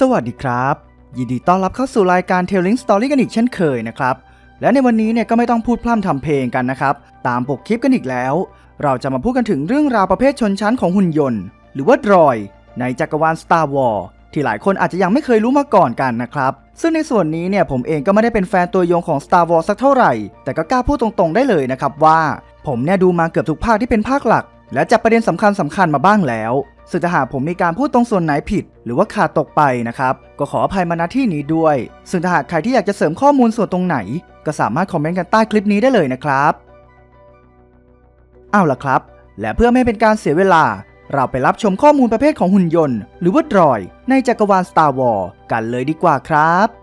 สวัสดีครับ ยินดีต้อนรับเข้าสู่รายการ Telling Story กันอีกเช่นเคยนะครับ และในวันนี้เนี่ยก็ไม่ต้องพูดพร่ำทำเพลงกันนะครับ ตามปกคลิปกันอีกแล้ว เราจะมาพูดกันถึงเรื่องราวประเภทชนชั้นของหุ่นยนต์ หรือว่าดรอย ในจักรวาล Star Wars ที่หลายคนอาจจะยังไม่เคยรู้มาก่อนกันนะครับ ซึ่งในส่วนนี้เนี่ยผมเองก็ไม่ได้เป็นแฟนตัวยงของ Star Wars สักเท่าไหร่ แต่ก็กล้าพูดตรงๆได้เลยนะครับว่า ผมเนี่ยดูมาเกือบทุกภาคที่เป็นภาคหลัก และจับประเด็นสำคัญสำคัญมาบ้างแล้ว ซึ่งถ้าหากผมมีการพูดตรงส่วนไหนผิด หรือว่าขาดตกไปนะครับ ก็ขออภัยมาณที่นี้ด้วยซึ่งถ้าหากใครที่อยากจะเสริมข้อมูลส่วนตรงไหน ก็สามารถคอมเมนต์กันใต้คลิปนี้ได้เลยนะครับเอาล่ะครับ และเพื่อไม่เป็นการเสียเวลา เราไปรับชมข้อมูลประเภทของหุ่นยนต์ หรือว่าดรอย ในจักรวาล Star Wars กันเลยดีกว่าครับ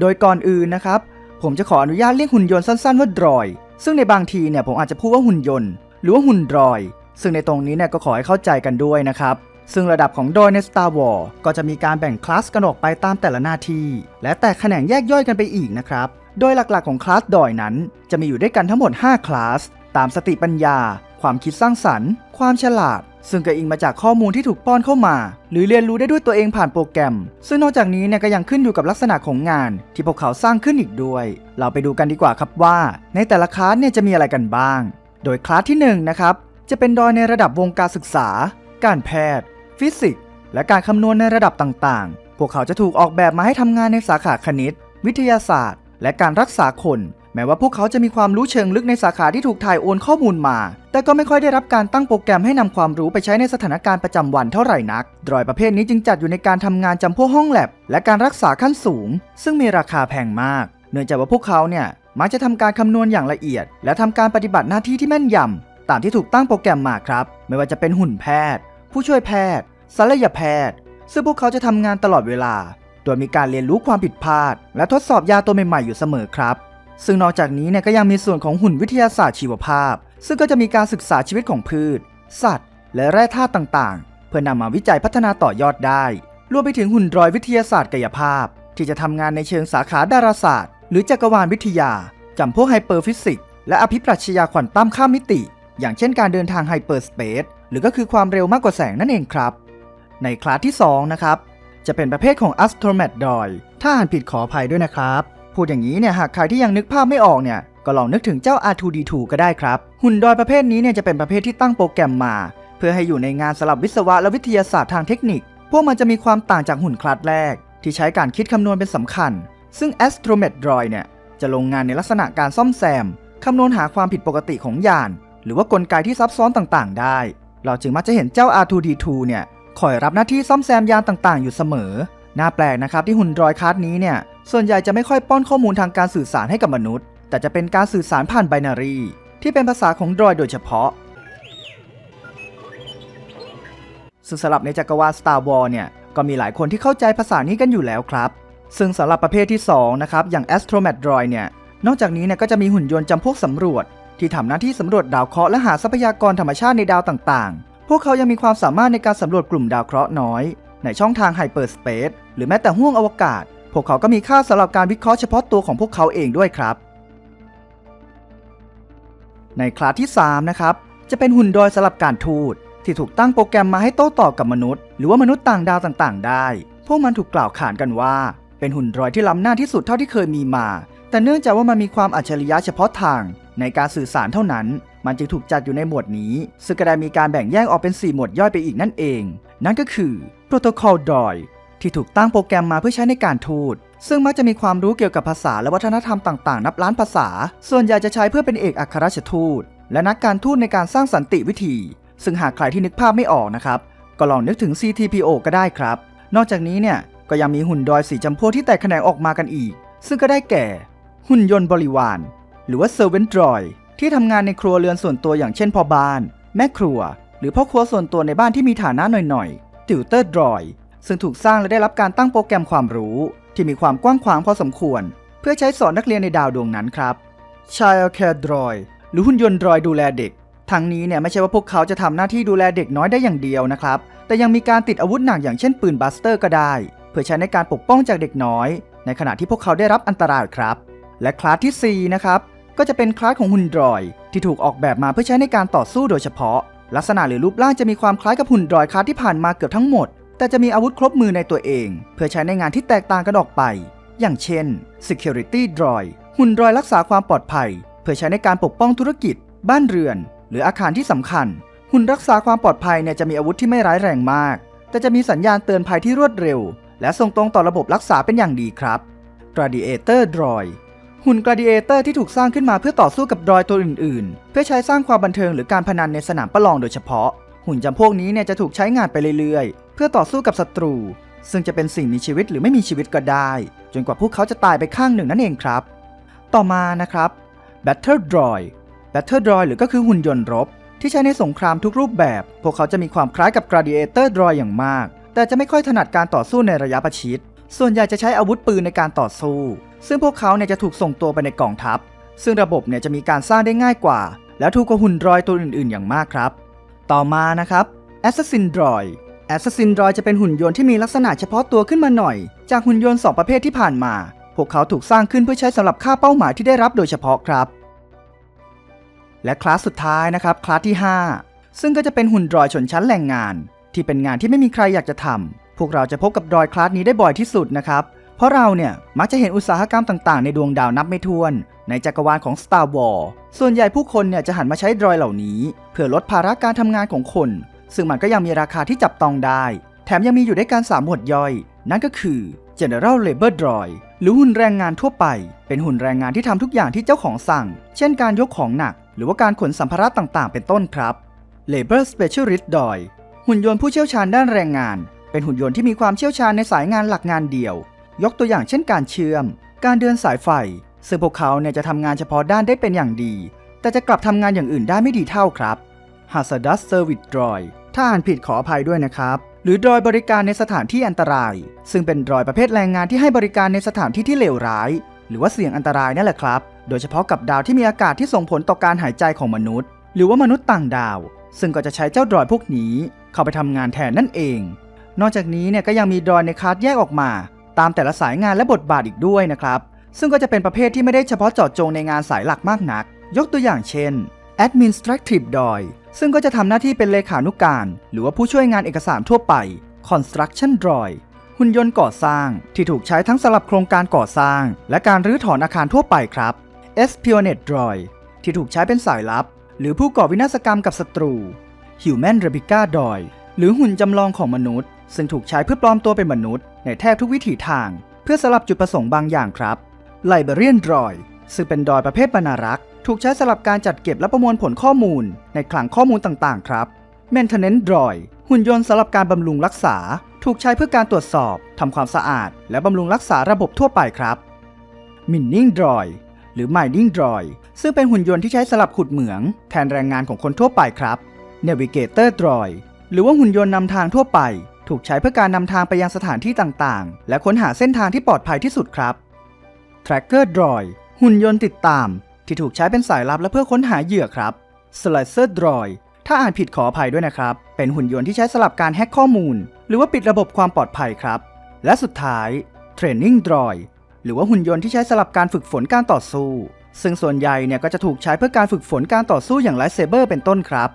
โดยก่อนอื่นนะครับ ผมจะขออนุญาตเรียกหุ่นยนต์สั้นๆว่าดรอย ซึ่งในบางทีเนี่ยผมอาจจะพูดว่าหุ่นยนต์ หรือว่าหุ่นดรอย ซึ่งในตรงนี้เนี่ยก็ขอให้เข้าใจกันด้วยนะครับซึ่งระดับของดรอยใน Star Wars ก็จะมีการแบ่งคลาสกันออกไปตามแต่ละหน้าที่ และแตกแขนงแยกย่อยกันไปอีกนะครับ โดยหลักๆของคลาสดอยนั้น จะมีอยู่ด้วยกันทั้งหมด 5 คลาส ตามสติปัญญา ความคิดสร้างสรรค์ ความฉลาด ซึ่งก็อิงมาจากข้อมูลที่ถูกป้อนเข้ามา หรือเรียนรู้ได้ด้วยตัวเองผ่านโปรแกรม ซึ่งนอกจากนี้เนี่ยก็ยังขึ้นอยู่กับลักษณะของงาน ที่พวกเขาสร้างขึ้นอีกด้วย เราไปดูกันดีกว่าครับว่า ในแต่ละคลาสเนี่ยจะมีอะไรกันบ้าง โดยคลาสที่1นะครับจะเป็นดอยในระดับวงการศึกษา การแพทย์ ฟิสิกส์และการคำนวณในระดับต่างๆ พวกเขาจะถูกออกแบบมาให้ทำงานในสาขาคณิต วิทยาศาสตร์ และการรักษาคน แม้ว่าพวกเขาจะมีความรู้เชิงลึกในสาขาที่ถูกถ่ายโอนข้อมูลมา แต่ก็ไม่ค่อยได้รับการตั้งโปรแกรมให้นำความรู้ไปใช้ในสถานการณ์ประจำวันเท่าไหร่นัก ดรอยประเภทนี้จึงจัดอยู่ในการทำงานจำพวกห้องแลบ และการรักษาขั้นสูง ซึ่งมีราคาแพงมาก เนื่องจากว่าพวกเขาเนี่ยมักจะทำการคำนวณอย่างละเอียด และทำการปฏิบัติหน้าที่ที่แม่นยำตามที่ถูกตั้งโปรแกรมมาครับ ไม่ว่าจะเป็นหุ่นแพทย์ ผู้ช่วยแพทย์ศัลยแพทย์ ซึ่งพวกเขาจะทำงานตลอดเวลา โดยมีการเรียนรู้ความผิดพลาด และทดสอบยาตัวใหม่ๆอยู่เสมอครับ ซึ่งนอกจากนี้เนี่ยก็ยังมีส่วนของหุ่นวิทยาศาสตร์ชีวภาพ ซึ่งก็จะมีการศึกษาชีวิตของพืช สัตว์ และแร่ธาตุต่างๆ เพื่อนำมาวิจัยพัฒนาต่อยอดได้ รวมไปถึงหุ่นรอยวิทยาศาสตร์กายภาพ ที่จะทำงานในเชิงสาขาดาราศาสตร์ หรือจักรวาลวิทยาจำพวกไฮเปอร์ฟิสิกส์และอภิปรัชญาควอนตัมข้ามมิติ อย่างเช่นการเดินทางไฮเปอร์สเปซหรือก็คือความเร็วมากกว่าแสงนั่นเองครับ ในคลาสที่2นะครับจะเป็นประเภทของ Astromet d o i ถ้าอ่านผิดขออภัยด้วยนะครับ พูดอย่างนี้เนี่ยหากใครที่ยังนึกภาพไม่ออกเนี่ยก็ลองนึกถึงเจ้า R2D2 ก็ได้ครับ หุ่นดอยประเภทนี้เนี่ยจะเป็นประเภทที่ตั้งโปรแกรมมา เพื่อให้อยู่ในงานสลับวิศวะและวิทยาศาสตร์ทางเทคนิค พวกมันจะมีความต่างจากหุ่นคลาสแรก ที่ใช้การคิดคำนวณเป็นสำคัญ ซึ่ง Astromet d o i เนี่ยจะลงงานในลักษณะการซ่อมแซมคำนวณหาความผิดปกติของยาน หรือว่ากลไกที่ซับซ้อนต่างๆ ได้ เราจึงมักจะเห็นเจ้า R2D2 เนี่ยคอยรับหน้าที่ซ่อมแซมยานต่างๆ อยู่เสมอ น่าแปลกนะครับที่หุ่นดรอยคาร์ดนี้เนี่ย ส่วนใหญ่จะไม่ค่อยป้อนข้อมูลทางการสื่อสารให้กับมนุษย์ แต่จะเป็นการสื่อสารผ่านไบนารีที่เป็นภาษาของดรอยโดยเฉพาะซึ่งสำหรับในจักรวาล Star Wars เนี่ย ก็มีหลายคนที่เข้าใจภาษานี้กันอยู่แล้วครับ ซึ่งสำหรับประเภทที่ 2 นะครับ อย่าง Astromet Droid เนี่ย นอกจากนี้เนี่ยก็จะมีหุ่นยนต์จำพวกสำรวจ ที่ทำหน้าที่สำรวจดาวเคราะห์และหาทรัพยากรธรรมชาติในดาวต่างๆ พวกเขายังมีความสามารถในการสำรวจกลุ่มดาวเคราะห์น้อย ในช่องทางไฮเปอร์สเปซหรือแม้แต่ห้วงอวกาศ พวกเขาก็มีค่าสำหรับการวิเคราะห์เฉพาะตัวของพวกเขาเองด้วยครับ ในคลาสที่ 3 นะครับ จะเป็นหุ่นดอยสำหรับการทูต ที่ถูกตั้งโปรแกรมมาให้โต้ตอบกับมนุษย์ หรือว่ามนุษย์ต่างดาวต่างๆ ได้ พวกมันถูกกล่าวขานกันว่า เป็นหุ่นดรอยที่ล้ำหน้าที่สุดเท่าที่เคยมีมา แต่เนื่องจากว่ามันมีความอัจฉริยะเฉพาะทาง ในการสื่อสารเท่านั้น มันจึงถูกจัดอยู่ในหมวดนี้ ซึ่งก็ได้มีการแบ่งแยกออกเป็น 4 หมวดย่อยไปอีกนั่นเอง นั่นก็คือ Protocol Droid ที่ถูกตั้งโปรแกรมมาเพื่อใช้ในการทูต ซึ่งมักจะมีความรู้เกี่ยวกับภาษาและวัฒนธรรมต่างๆ นับล้านภาษา ส่วนใหญ่จะใช้เพื่อเป็นเอกอัครราชทูต และนักการทูตในการสร้างสันติวิธี ซึ่งหากใครที่นึกภาพไม่ออกนะครับ ก็ลองนึกถึง CTPO ก็ได้ครับ นอกจากนี้เนี่ยก็ยังมีหุ่นดอยสีจำพวกที่แตกแขนงออกมากันอีก ซึ่งก็ได้แก่ หุ่นยนต์บริวาร หรือว่า Servant Droid ที่ทำงานในครัวเรือนส่วนตัวอย่างเช่นพ่อบ้าน แม่ครัว หรือพ่อครัวส่วนตัวในบ้านที่มีฐานะหน่อยๆ ติวเตอร์ดรอย ซึ่งถูกสร้างและได้รับการตั้งโปรแกรมความรู้ ที่มีความกว้างขวางพอสมควร เพื่อใช้สอนนักเรียนในดาวดวงนั้นครับ Child Care Droid หรือหุ่นยนต์ดรอยดูแลเด็ก ทั้งนี้เนี่ยไม่ใช่ว่าพวกเขาจะทำหน้าที่ดูแลเด็กน้อยได้อย่างเดียวนะครับ แต่ยังมีการติดอาวุธหนักอย่างเช่นปืนบัสเตอร์ก็ได้ เพื่อใช้ในการปกป้องจากเด็กน้อย ในขณะที่พวกเขาได้รับอันตรายครับ และคลาสที่ 4 นะครับ ก็จะเป็นคลาสของหุ่นดรอย ที่ถูกออกแบบมาเพื่อใช้ในการต่อสู้โดยเฉพาะ ลักษณะหรือรูปร่างจะมีความคล้ายกับหุ่นดรอยคลาสที่ผ่านมาเกือบทั้งหมด แต่จะมีอาวุธครบมือในตัวเอง เพื่อใช้ในงานที่แตกต่างกันออกไป อย่างเช่น Security Droid หุ่นดรอยรักษาความปลอดภัย เพื่อใช้ในการปกป้องธุรกิจ บ้านเรือน หรืออาคารที่สำคัญ หุ่นรักษาความปลอดภัยเนี่ยจะมีอาวุธที่ไม่ร้ายแรงมาก แต่จะมีสัญญาณเตือนภัยที่รวดเร็ว และส่งตรงต่อระบบรักษาเป็นอย่างดีครับ Gladiator Droid หุ่น Gladiator ที่ถูกสร้างขึ้นมาเพื่อต่อสู้กับดรอยตัวอื่น ๆ เพื่อใช้สร้างความบันเทิงหรือการพนันในสนามประลองโดยเฉพาะ หุ่นจำพวกนี้เนี่ยจะถูกใช้งานไปเรื่อยๆ เพื่อต่อสู้กับศัตรู ซึ่งจะเป็นสิ่งมีชีวิตหรือไม่มีชีวิตก็ได้ จนกว่าพวกเขาจะตายไปข้างหนึ่งนั่นเองครับ ต่อมานะครับ Battle Droid Battle Droid หรือก็คือหุ่นยนต์รบ ที่ใช้ในสงครามทุกรูปแบบ พวกเขาจะมีความคล้ายกับ Gladiator Droid อย่างมาก แต่จะไม่ค่อยถนัดการต่อสู้ในระยะประชิด ส่วนใหญ่จะใช้อาวุธปืนในการต่อสู้ ซึ่งพวกเขาเนี่ยจะถูกส่งตัวไปในกองทัพ ซึ่งระบบเนี่ยจะมีการสร้างได้ง่ายกว่า และถูกกว่าหุ่นรอยตัวอื่น ๆ อย่างมากครับ ต่อมานะครับ Assassin Droid Assassin Droid จะเป็นหุ่นยนต์ที่มีลักษณะเฉพาะตัวขึ้นมาหน่อย จากหุ่นยนต์สองประเภทที่ผ่านมา พวกเขาถูกสร้างขึ้นเพื่อใช้สำหรับฆ่าเป้าหมายที่ได้รับโดยเฉพาะครับ และคลาสสุดท้ายนะครับคลาสที่ 5 ซึ่งก็จะเป็นหุ่นดรอยชนชั้นแรงงาน ที่เป็นงานที่ไม่มีใครอยากจะทำพวกเราจะพบกับดรอยคลาสนี้ได้บ่อยที่สุดนะครับ เพราะเราเนี่ยมักจะเห็นอุตสาหกรรมต่างๆ ในดวงดาวนับไม่ถ้วน ในจักรวาลของ Star Wars ส่วนใหญ่ผู้คนเนี่ยจะหันมาใช้ดรอยเหล่านี้ เพื่อลดภาระการทำงานของคน ซึ่งมันก็ยังมีราคาที่จับต้องได้ แถมยังมีอยู่ด้วยกัน3หมวดย่อย นั่นก็คือ General Labor Droid หรือหุ่นแรงงานทั่วไป เป็นหุ่นแรงงานที่ทำทุกอย่างที่เจ้าของสั่ง เช่นการยกของหนัก หรือว่าการขนสัมภาระต่างๆ เป็นต้นครับ Labor Specialist Droid หุ่นยนต์ผู้เชี่ยวชาญด้านแรงงาน เป็นหุ่นยนต์ที่มีความเชี่ยวชาญในสายงานหลักงานเดียว ยกตัวอย่างเช่นการเชื่อม การเดินสายไฟ ซึ่งพวกเขาเนี่ยจะทำงานเฉพาะด้านได้เป็นอย่างดี แต่จะกลับทำงานอย่างอื่นได้ไม่ดีเท่าครับ Hazardous Service Droid ถ้าอ่านผิดขออภัยด้วยนะครับ หรือดรอยบริการในสถานที่อันตราย ซึ่งเป็นดรอยประเภทแรงงานที่ให้บริการในสถานที่ที่เลวร้าย หรือว่าเสี่ยงอันตรายนั่นแหละครับ โดยเฉพาะกับดาวที่มีอากาศที่ส่งผลต่อการหายใจของมนุษย์ หรือว่ามนุษย์ต่างดาว ซึ่งก็จะใช้เจ้าดรอยพวกนี้ เข้าไปทำงานแทนนั่นเอง นอกจากนี้เนี่ยก็ยังมีดรอยในคลาสแยกออกมา ตามแต่ละสายงานและบทบาทอีกด้วยนะครับ ซึ่งก็จะเป็นประเภทที่ไม่ได้เฉพาะเจาะจงในงานสายหลักมากนัก ยกตัวอย่างเช่น Administrative Droid ซึ่งก็จะทำหน้าที่เป็นเลขานุกการ หรือว่าผู้ช่วยงานเอกสารทั่วไป Construction Droid หุ่นยนต์ก่อสร้างที่ถูกใช้ทั้งสำหรับโครงการก่อสร้าง และการรื้อถอนอาคารทั่วไปครับ Espionage Droid ที่ถูกใช้เป็นสายลับ หรือผู้ก่อวินาศกรรมกับศัตรู Human Replica Droid หรือหุ่นจำลองของมนุษย์ ซึ่งถูกใช้เพื่อปลอมตัวเป็นมนุษย์ ในแทบทุกวิถีทาง เพื่อสลับจุดประสงค์บางอย่างครับ Librarian Droid ซึ่งเป็นดอยประเภทบรรณารักษ์ถูกใช้สำหรับการจัดเก็บและประมวลผลข้อมูล ในคลังข้อมูลต่างๆ ครับ Maintenance Droid หุ่นยนต์สำหรับการบำรุงรักษา ถูกใช้เพื่อการตรวจสอบทำความสะอาด และบำรุงรักษาระบบทั่วไปครับ Mining Droid หรือ Mining Droid ซึ่งเป็นหุ่นยนต์ที่ใช้สำหรับขุดเหมือง แทนแรงงานของคนทั่วไปครับ Navigator Droid หรือว่าหุ่นยนต์นำทางทั่วไป ถูกใช้เพื่อการนำทางไปยังสถานที่ต่างๆ และค้นหาเส้นทางที่ปลอดภัยที่สุดครับ Tracker Droid หุ่นยนต์ติดตาม ที่ถูกใช้เป็นสายลับและเพื่อค้นหาเหยื่อครับ Slicer Droid ถ้าอ่านผิดขออภัยด้วยนะครับ เป็นหุ่นยนต์ที่ใช้สำหรับการแฮ็กข้อมูล หรือว่าปิดระบบความปลอดภัยครับ และสุดท้าย Training Droid หรือว่าหุ่นยนต์ที่ใช้สำหรับการฝึกฝนการต่อสู้ ซึ่งส่วนใหญ่เนี่ยก็จะถูกใช้เพื่อการฝึกฝนการต่อสู้อย่างไลท์เซเบอร์เป็นต้นครับ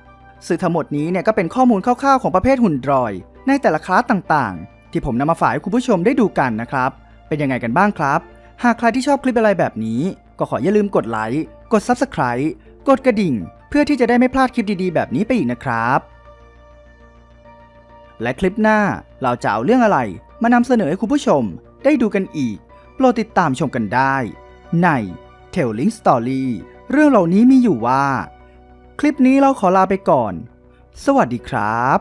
ซึ่งทั้งหมดนี้เนี่ยก็เป็นข้อมูลคร่าวๆของประเภทหุ่นดรอย ในแต่ละคลาสต่างๆ ที่ผมนำมาฝากให้คุณผู้ชมได้ดูกันนะครับ เป็นยังไงกันบ้างครับ หากใครที่ชอบคลิปอะไรแบบนี้ ก็ขออย่าลืมกดไลค์ กด Subscribe กดกระดิ่ง เพื่อที่จะได้ไม่พลาดคลิปดีๆ แบบนี้ไปอีกนะครับ และคลิปหน้าเราจะเอาเรื่องอะไรมานำเสนอให้คุณผู้ชมได้ดูกันอีก โปรดติดตามชมกันได้ ใน Telling Story เรื่องเหล่านี้มีอยู่ว่า คลิปนี้เราขอลาไปก่อน สวัสดีครับ